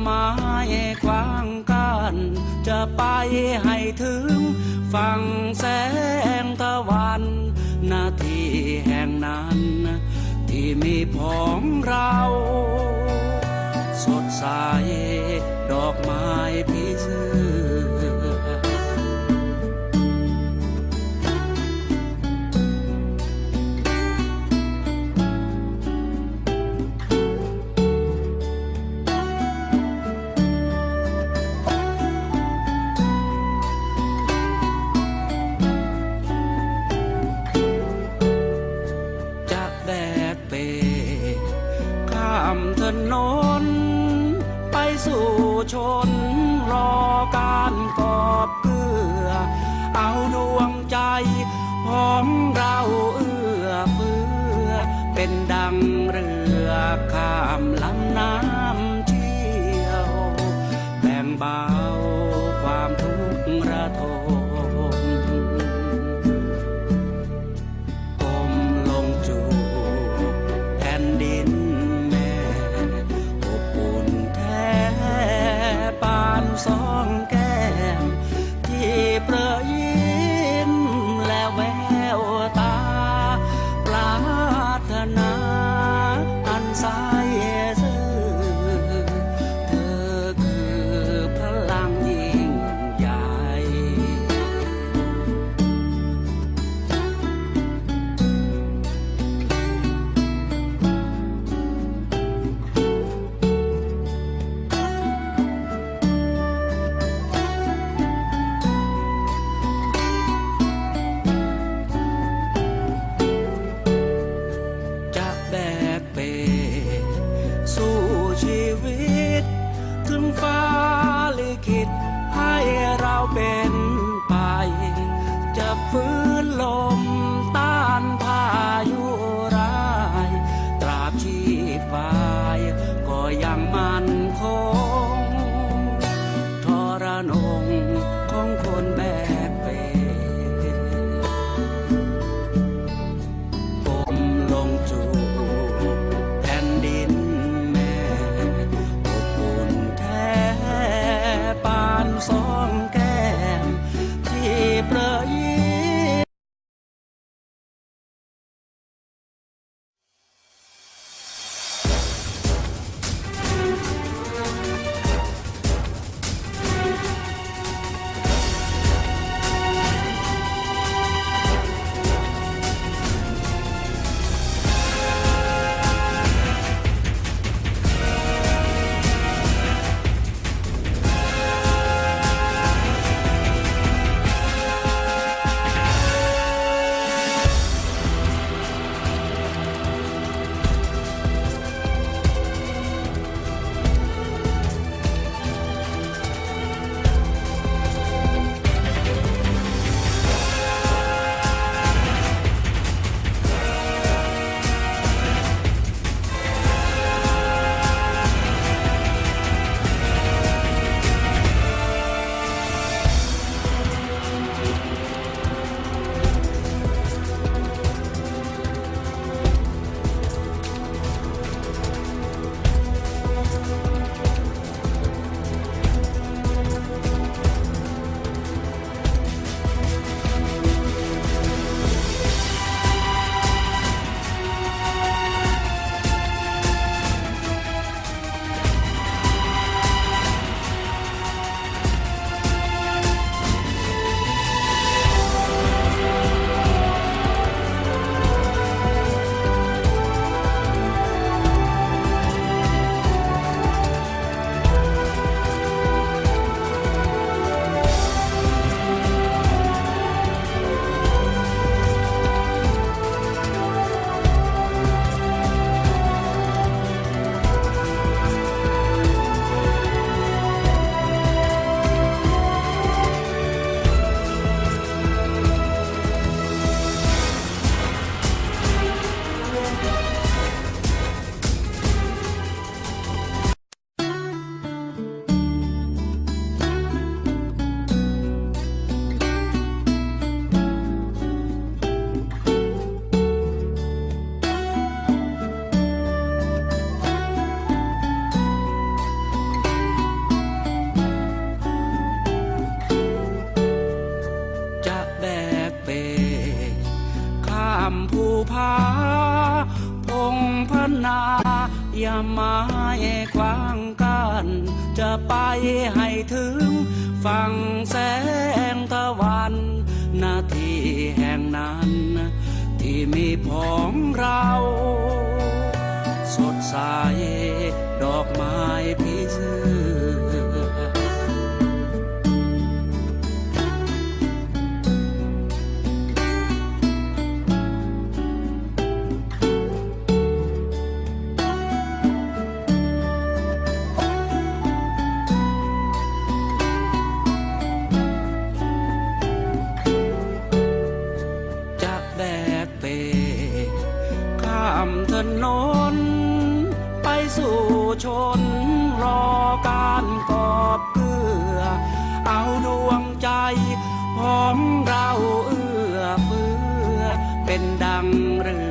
ไม้ขวางกันจะไปให้ถึงฝั่งแสงตะวันนาทีแห่งนั้น ที่มีผองเรา สดใสดอกไม้ อบเกลือ เอาดวงใจของเราเอื้อเฟื้อ เป็นดังเรือข้ามลำน้ำเชี่ยวแบ่งเบาความทุกข์ระทมก้มลงจูบแผ่นดินแม่อบอุ่นแท้ปานสองแก open. นา อย่ามาแยกวางกัน จะไปให้ถึง ฝั่งแสงตะวันนาทีแห่งนั้น ที่มีผองเรา ถนน ไปสู่ชนรอการกอบเกลือ เอาดวงใจของเราเอื้อเฟื้อเป็นดังเรือ